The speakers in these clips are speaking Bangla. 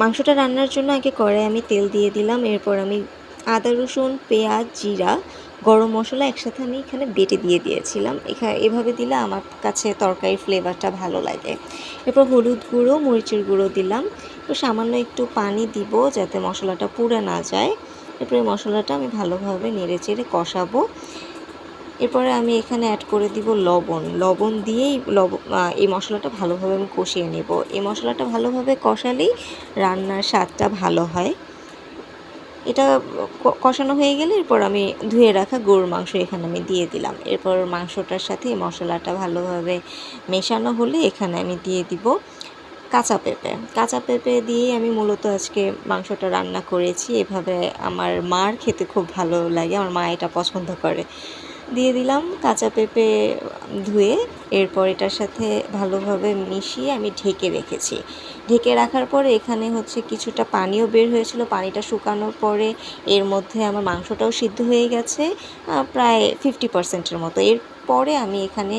মাংসটা রান্নার জন্য আগে কড়াই আমি তেল দিয়ে দিলাম, এরপর আমি আদা, রসুন, পেঁয়াজ, জিরা, গরম মশলা একসাথে আমি এখানে বেটে দিয়ে দিয়েছিলাম। এখানে এভাবে দিলে আমার কাছে তরকারির ফ্লেভারটা ভালো লাগে। এরপর হলুদ গুঁড়ো, মরিচের গুঁড়ো দিলাম। তো সামান্য একটু পানি দিব যাতে মশলাটা পুড়ে না যায়। এরপরে মশলাটা আমি ভালোভাবে নেড়ে চেড়ে কষাবো। এরপরে আমি এখানে অ্যাড করে দিব লবণ। লবণ দিয়েই লব এই মশলাটা ভালোভাবে আমি কষিয়ে নেব। এই মশলাটা ভালোভাবে কষালেই রান্নার স্বাদটা ভালো হয়। এটা কষানো হয়ে গেলে এরপর আমি ধুয়ে রাখা গরুর মাংস এখানে আমি দিয়ে দিলাম। এরপর মাংসটার সাথে এই মশলাটা ভালোভাবে মেশানো হলে এখানে আমি দিয়ে দিব কাঁচা পেঁপে। কাঁচা পেঁপে দিয়ে আমি মূলত আজকে মাংসটা রান্না করেছি। এভাবে আমার মার খেতে খুব ভালো লাগে। আমার মা এটা পছন্দ করে। দিয়ে দিলাম কাঁচা পেঁপে ধুয়ে, এরপর এটার সাথে ভালোভাবে মিশিয়ে আমি ঢেকে রেখেছি। ঢেকে রাখার পরে এখানে হচ্ছে কিছুটা পানিও বের হয়েছিল, পানিটা শুকানোর পরে এর মধ্যে আমার মাংসটাও সিদ্ধ হয়ে গেছে প্রায় ফিফটি পার্সেন্টের মতো। এরপরে আমি এখানে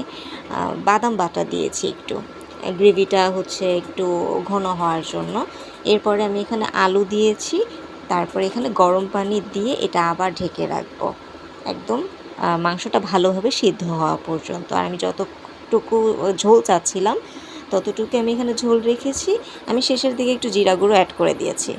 বাদাম বাটা দিয়েছি একটু। গ্রেভিটা হচ্ছে একটু ঘন হওয়ার জন্য। এরপরে আমি এখানে আলু দিয়েছি, তারপরে এখানে গরম পানি দিয়ে এটা আবার ঢেকে রাখব। একদম মাংসটা ভালোভাবে সিদ্ধ হওয়া পর্যন্ত। আর আমি যতটুকু ঝোল চাচ্ছিলাম, ততটুকু আমি এখানে ঝোল রেখেছি। আমি শেষের দিকে একটু জিরা গুঁড়ো অ্যাড করে দিয়েছি।